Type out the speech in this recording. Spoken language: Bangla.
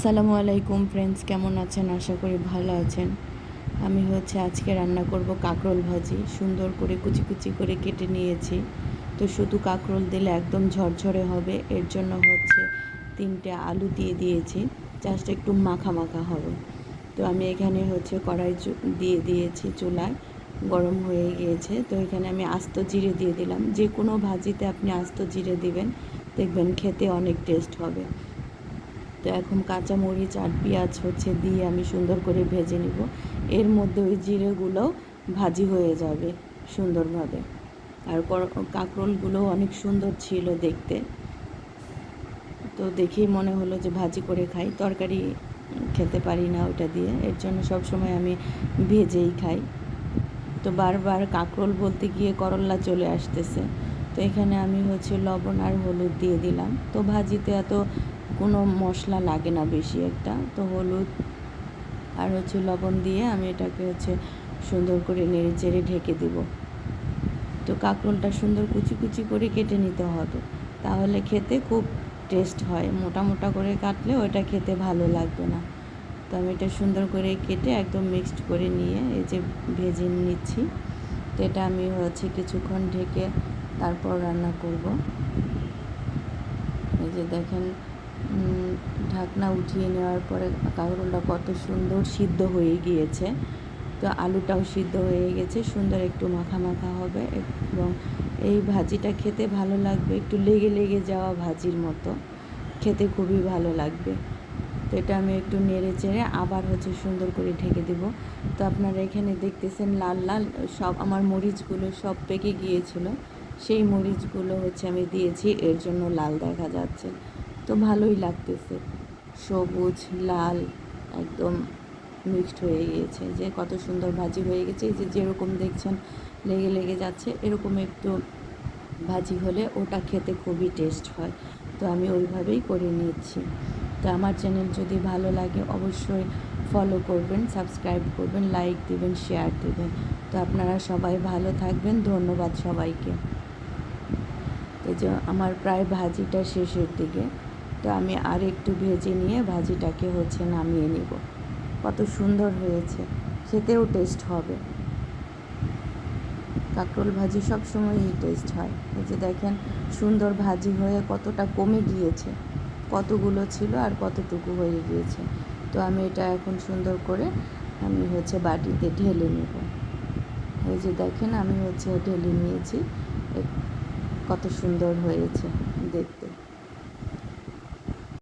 আসসালামু আলাইকুম ফ্রেন্ডস কেমন আছেন? আশা করি ভালো আছেন। আমি হচ্ছে আজকে রান্না করব কাঁকরোল ভাজি। সুন্দর করে কুচি কুচি করে কেটে নিয়েছি। তো শুধু কাঁকরোল দিলে একদম ঝরঝরে হবে। এর জন্য হচ্ছে তিনটে আলু দিয়ে দিয়েছি। জাস্ট একটু মাখা মাখা হবে। তো আমি এখানে হচ্ছে কড়াই দিয়ে দিয়েছি চুলায়। গরম হয়ে গিয়েছে। তো এখানে আমি আস্ত জিরে দিয়ে দিলাম। যে কোনো ভাজিতে আপনি আস্ত জিরে দিবেন। দেখবেন খেতে অনেক টেস্ট হবে। তো এখন কাঁচা মরিচ আর পেঁয়াজ হচ্ছে দিয়ে আমি সুন্দর করে ভেজে নিব। এর মধ্যে ওই জিরেগুলোও ভাজি হয়ে যাবে সুন্দরভাবে। আর কর- কাঁকরোলগুলো অনেক সুন্দর ছিল দেখতে। তো দেখেই মনে হলো যে ভাজি করে খাই। তরকারি খেতে পারি না ওটা দিয়ে। এর জন্য সব সময় আমি ভেজেই খাই। তো বারবার কাঁকরোল বলতে গিয়ে করল্লা চলে আসতেছে। তো এখানে আমি হচ্ছে লবণ আর হলুদ দিয়ে দিলাম। তো ভাজিতে এত কোনো মশলা লাগে না বেশি একটা। তো হলুদ আর হচ্ছে লবণ দিয়ে আমি এটাকে হচ্ছে সুন্দর করে নেড়ে চেড়ে ঢেকে দিব। তো কাঁকরোলটা সুন্দর কুচি কুচি করে কেটে নিতে হবে। তাহলে খেতে খুব টেস্ট হয়। মোটা মোটা করে কাটলে ওটা খেতে ভালো লাগবে না। তো আমি এটা সুন্দর করে কেটে একদম মিক্সড করে নিয়ে এই যে ভেজে নিচ্ছি। তো এটা আমি হচ্ছে কিছুক্ষণ ঢেকে তারপর রান্না করব। এই যে দেখেন ঢাকনা উঠিয়ে নেওয়ার পরে কাঁকরোলটা কত সুন্দর সিদ্ধ হয়ে গিয়েছে। তো আলুটাও সিদ্ধ হয়ে গেছে, সুন্দর একটু মাখা মাখা হবে এবং এই ভাজিটা খেতে ভালো লাগবে, একটু লেগে লেগে যাওয়া ভাজির মতো। খেতে খুবই ভালো লাগবে। তো এটা আমি একটু নেড়ে চেড়ে আবার হচ্ছে সুন্দর করে ঢেকে দেব। তো আপনারা এখানে দেখতেছেন লাল লাল সব আমার মরিচগুলো সব পেকে গিয়েছিল। সেই মরিচগুলো হচ্ছে আমি দিয়েছি, এর জন্য লাল দেখা যাচ্ছে। তো ভালোই লাগতেছে। সবুজ, লাল, একদম মিক্সড হয়ে গিয়েছে। যে কত সুন্দর ভাজি হয়ে গেছে। এই যে যেরকম দেখছেন, লেগে লেগে যাচ্ছে, এরকম একটু ভাজি হলে ওটা খেতে খুবই টেস্ট হয়। তো আমি ওইভাবেই করে নিচ্ছি। তো আমার চ্যানেল যদি ভালো লাগে, অবশ্যই ফলো করবেন সাবস্ক্রাইব করবেন লাইক দিবেন শেয়ার দিবেন। তো আপনারা সবাই ভালো থাকবেন। ধন্যবাদ সবাইকে। তো যে আমার প্রায় ভাজিটা শেষের দিকে। তো আমি আর একটু ভেজে নিয়ে ভাজিটাকে হচ্ছে নামিয়ে নিব। কত সুন্দর হয়েছে, খেতেও টেস্ট হবে। কাঁকরোল ভাজি সব সময়ই টেস্ট হয়। এই যে দেখেন, সুন্দর ভাজি হয়ে কতটা কমে গিয়েছে, কতগুলো ছিল আর কতটুকু হয়ে গিয়েছে। তো আমি এটা এখন সুন্দর করে আমি হচ্ছে বাটিতে ঢেলে নেব। এই যে দেখেন, আমি হচ্ছে ঢেলে নিয়েছি। কত সুন্দর হয়েছে দেখতে।